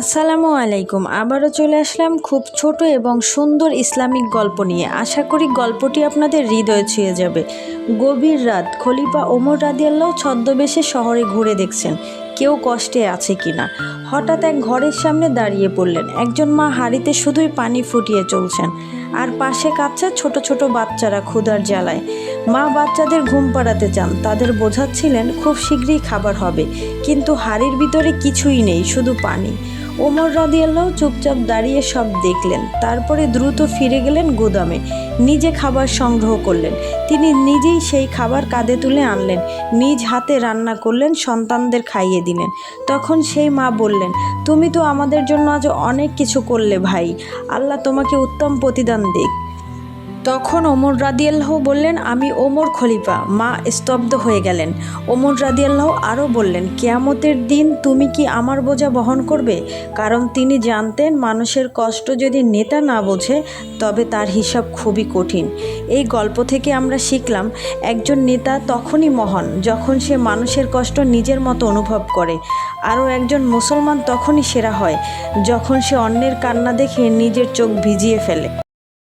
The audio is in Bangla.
আসসালামু আলাইকুম। আবারও চলে আসলাম খুব ছোট এবং সুন্দর ইসলামিক গল্প নিয়ে। আশা করি গল্পটি আপনাদের হৃদয়ে ছুঁয়ে যাবে। গভীর রাত, খলিফা ওমর রাদিয়াল্লাহ ছদ্মবেশে শহরে ঘুরে দেখছেন, কেউ কষ্টে আছে কিনা। হঠাৎ এক ঘরের সামনে দাঁড়িয়ে পড়লেন। একজন মা হাঁড়িতে শুধুই পানি ফুটিয়ে চলছেন আর পাশে কাচ্চা ছোট ছোট বাচ্চারা ক্ষুধার জ্বালায়। মা বাচ্চাদের ঘুম পাড়াতে চান। তাদের বোঝাচ্ছিলেন, খুব শীঘ্রই খাবার হবে। কিন্তু হাড়ির ভিতরে কিছুই নেই, শুধু পানি। ওমর রাদিয়াল্লাহ চুপচাপ দাঁড়িয়ে সব দেখলেন। তারপরে দ্রুত ফিরে গেলেন গুদামে। নিজে খাবার সংগ্রহ করলেন। তিনি নিজেই সেই খাবার কাঁধে তুলে আনলেন। নিজ হাতে রান্না করলেন, সন্তানদের খাইয়ে দিলেন। তখন সেই মা বললেন, তুমি তো আমাদের জন্য আজ অনেক কিছু করলে ভাই। আল্লাহ তোমাকে উত্তম প্রতিদান দিক। তখন ওমর রাদিয়াল্লাহ বললেন, আমি ওমর খলিফা। মা স্তব্ধ হয়ে গেলেন। ওমর রাদিয়াল্লাহ আরও বললেন, কেয়ামতের দিন তুমি কি আমার বোঝা বহন করবে? কারণ তিনি জানতেন মানুষের কষ্ট যদি নেতা না বোঝে, তবে তার হিসাব খুবই কঠিন। এই গল্প থেকে আমরা শিখলাম, একজন নেতা তখনই মহান যখন সে মানুষের কষ্ট নিজের মতো অনুভব করে। আরও একজন মুসলমান তখনই সেরা হয়, যখন সে অন্যের কান্না দেখে নিজের চোখ ভিজিয়ে ফেলে।